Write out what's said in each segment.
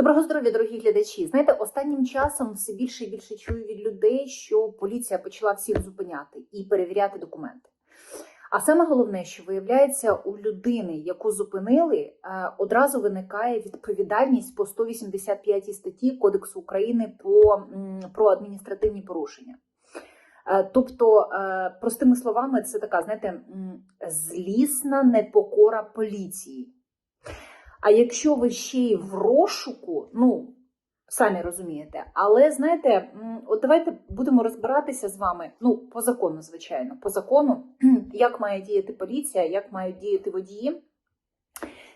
Доброго здоров'я, дорогі глядачі. Знаєте, останнім часом все більше і більше чую від людей, що поліція почала всіх зупиняти і перевіряти документи. А саме головне, що виявляється, у людини, яку зупинили, е, одразу виникає відповідальність по 185 статті Кодексу України по, про адміністративні порушення. Е, Тобто, е, простими словами, це така, знаєте, злісна непокора поліції. А якщо ви ще й в розшуку, ну самі розумієте, але знаєте, от давайте будемо розбиратися з вами. Ну, по закону, звичайно, по закону, як має діяти поліція, як мають діяти водії.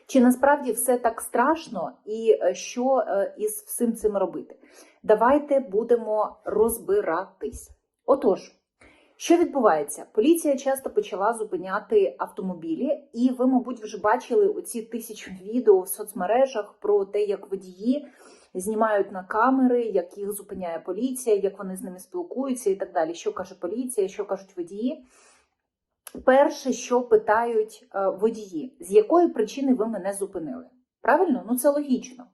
Чи насправді все так страшно, і е, що е, із всім цим робити? Давайте будемо розбиратись. Отож, що відбувається? Поліція часто почала зупиняти автомобілі, і ви, мабуть, вже бачили оці тисячі відео в соцмережах про те, як водії знімають на камери, як їх зупиняє поліція, як вони з ними спілкуються і так далі. Що каже поліція, що кажуть водії. Перше, що питають е, водії, з якої причини ви мене зупинили? Правильно? Ну це логічно.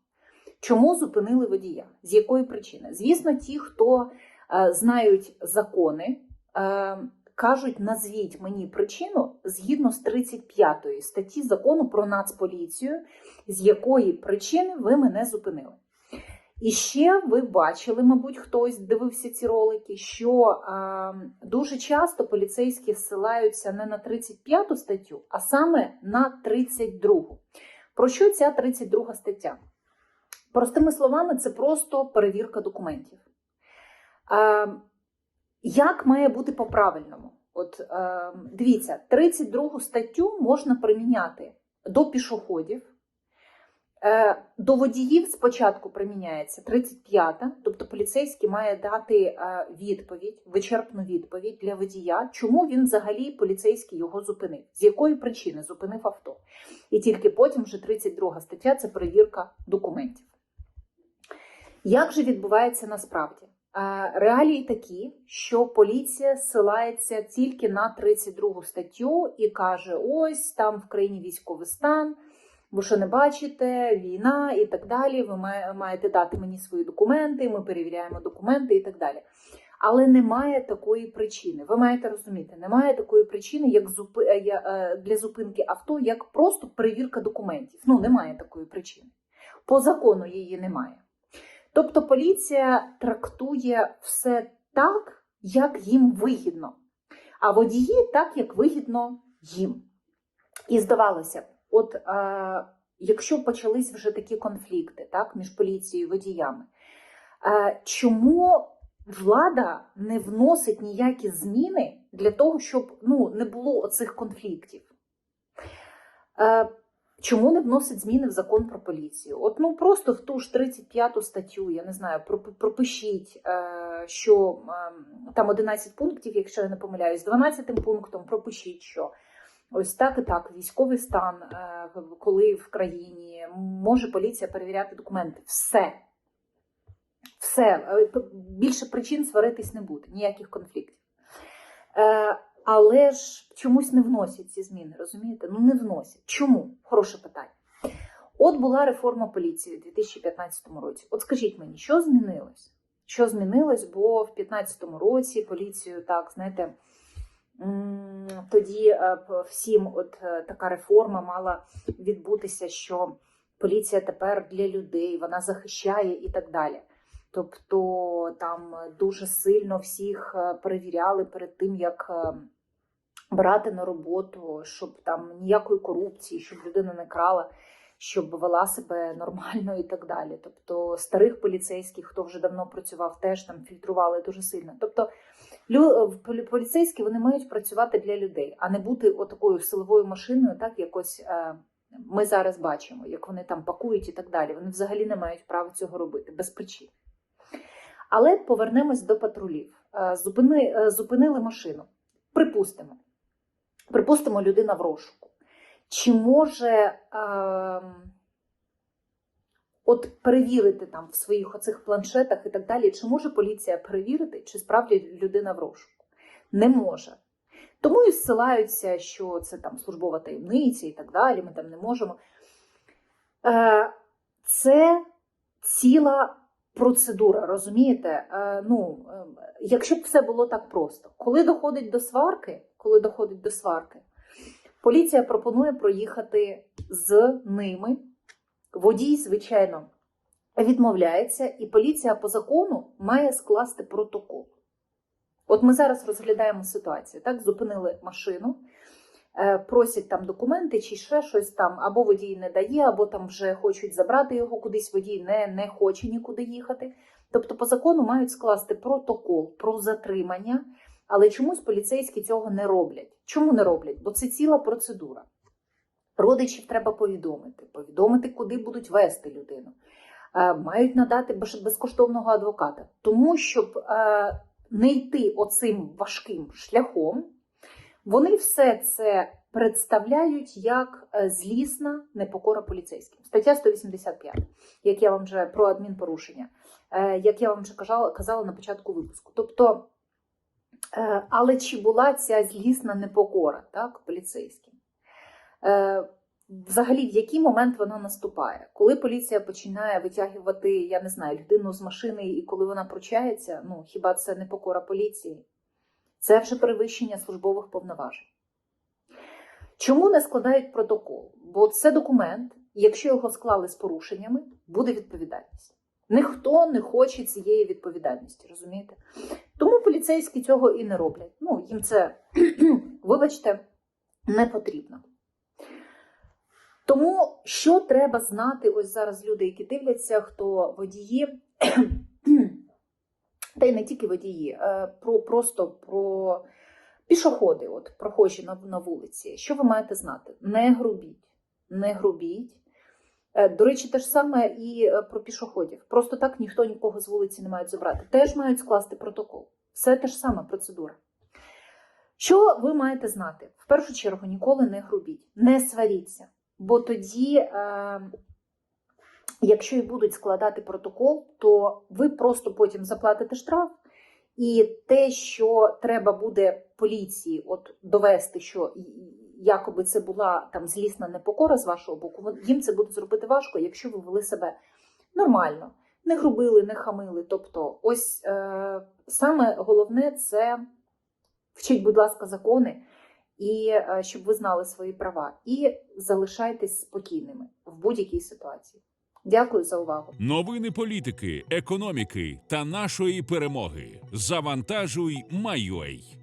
Чому зупинили водія? З якої причини? Звісно, ті, хто е, знають закони, кажуть, назвіть мені причину згідно з 35 статті закону про нацполіцію, з якої причини ви мене зупинили. І ще ви бачили, мабуть, хтось дивився ці ролики, що е, дуже часто поліцейські ссилаються не на 35 статтю, а саме на 32. Про що ця 32 стаття? Простими словами, це просто перевірка документів. Е, як має бути по-правильному? От е, дивіться, 32 статтю можна приміняти до пішоходів. Е, До водіїв спочатку приміняється 35-та, тобто поліцейський має дати е, відповідь, вичерпну відповідь для водія, чому він взагалі поліцейський його зупинив, з якої причини зупинив авто. І тільки потім вже 32 стаття це перевірка документів. Як же відбувається насправді? Е, Реалії такі, що поліція ссилається тільки на 32 статтю і каже: ось там в країні військовий стан. Ви що не бачите, війна і так далі. Ви маєте дати мені свої документи, ми перевіряємо документи і так далі. Але немає такої причини. Ви маєте розуміти, немає такої причини, як для зупинки авто, як просто перевірка документів. Ну, немає такої причини. По закону її немає. Тобто поліція трактує все так, як їм вигідно, а водії так, як вигідно їм. І здавалося б. От е, якщо почались вже такі конфлікти так, між поліцією і водіями, е, чому влада не вносить ніякі зміни для того, щоб ну, не було оцих конфліктів? Е, Чому не вносить зміни в закон про поліцію? От ну просто в ту ж 35 статтю, я не знаю, пропишіть, е, що е, там 11 пунктів, якщо я не помиляюсь, 12 пунктом пропишіть, що. Ось так і так, військовий стан, е, коли в країні може поліція перевіряти документи. Все. Все. Е, більше причин сваритись не буде, ніяких конфліктів. Але ж чомусь не вносять ці зміни, розумієте? Ну не вносять. Чому? Хороше питання. От була реформа поліції у 2015 році. От скажіть мені, що змінилось? Що змінилось? Бо в 2015 році поліцію, так, знаєте, тоді е, всім от е, така реформа мала відбутися, що поліція тепер для людей, вона захищає і так далі. Тобто там дуже сильно всіх е, перевіряли перед тим, як брати на роботу, щоб там ніякої корупції, щоб людина не крала, щоб вела себе нормально і так далі. Тобто старих поліцейських, хто вже давно працював, теж там фільтрували дуже сильно. Тобто поліцейські вони мають працювати для людей, а не бути отакою силовою машиною, так якось е, ми зараз бачимо, як вони там пакують і так далі. Вони взагалі не мають права цього робити без причин. Але повернемось до патрулів. Е, зупини, е, зупинили машину. Припустимо. Припустимо, людина в розшуку. Чи може. Е, От перевірити там в своїх оцих планшетах і так далі, чи може поліція перевірити, чи справді людина в розшуку? Не може. Тому і зсилаються, що це там службова таємниця і так далі, ми там не можемо. Е, це ціла процедура, розумієте? Е, ну, е, якщо б все було так просто, коли доходить до сварки, коли доходить до сварки, поліція пропонує проїхати з ними. Водій, звичайно, відмовляється, і поліція по закону має скласти протокол. От ми зараз розглядаємо ситуацію. Так, зупинили машину, е, просять там документи чи ще щось там, або водій не дає, або там вже хочуть забрати його кудись, водій не, не хоче нікуди їхати. Тобто, по закону мають скласти протокол про затримання, але чомусь поліцейські цього не роблять. Чому не роблять? Бо це ціла процедура. Родичів треба повідомити, повідомити, куди будуть вести людину. Е, Мають надати безкоштовного адвоката. Тому, щоб е, не йти оцим важким шляхом, вони все це представляють як е, злісна непокора поліцейським. Стаття 185, як я вам вже про адмінпорушення, як я вам вже казала, казала на початку випуску. Тобто, але чи була ця злісна непокора так, поліцейським? Е, Взагалі, в який момент вона наступає? Коли поліція починає витягувати, я не знаю, людину з машини, і коли вона пручається, ну хіба це не покора поліції? Це вже перевищення службових повноважень. Чому не складають протокол? Бо це документ, якщо його склали з порушеннями, буде відповідальність. Ніхто не хоче цієї відповідальності, розумієте? Поліцейські цього і не роблять. Ну, їм це, вибачте, не потрібно. Тому що треба знати, ось зараз люди, які дивляться, хто водії, та й не тільки водії, е, про просто про пішоходи, от прохожі на, на вулиці. Що ви маєте знати? Не грубіть, не грубіть. Е, До речі, те ж саме і е, про пішоходів. Просто так ніхто нікого з вулиці не має забрати. Теж мають скласти протокол. Все те ж сама процедура. Що ви маєте знати? В першу чергу ніколи не грубіть, не сваріться. Бо тоді, е, якщо і будуть складати протокол, то ви просто потім заплатите штраф, і те, що треба буде поліції от довести, що якоби це була там злісна непокора з вашого боку, їм це буде зробити важко, якщо ви вели себе нормально, не грубили, не хамили. Тобто, ось е, саме головне це вчіть, будь ласка, закони і е, щоб ви знали свої права, і залишайтесь спокійними в будь-якій ситуації. Дякую за увагу. Новини політики, економіки та нашої перемоги. Завантажуй, Майой.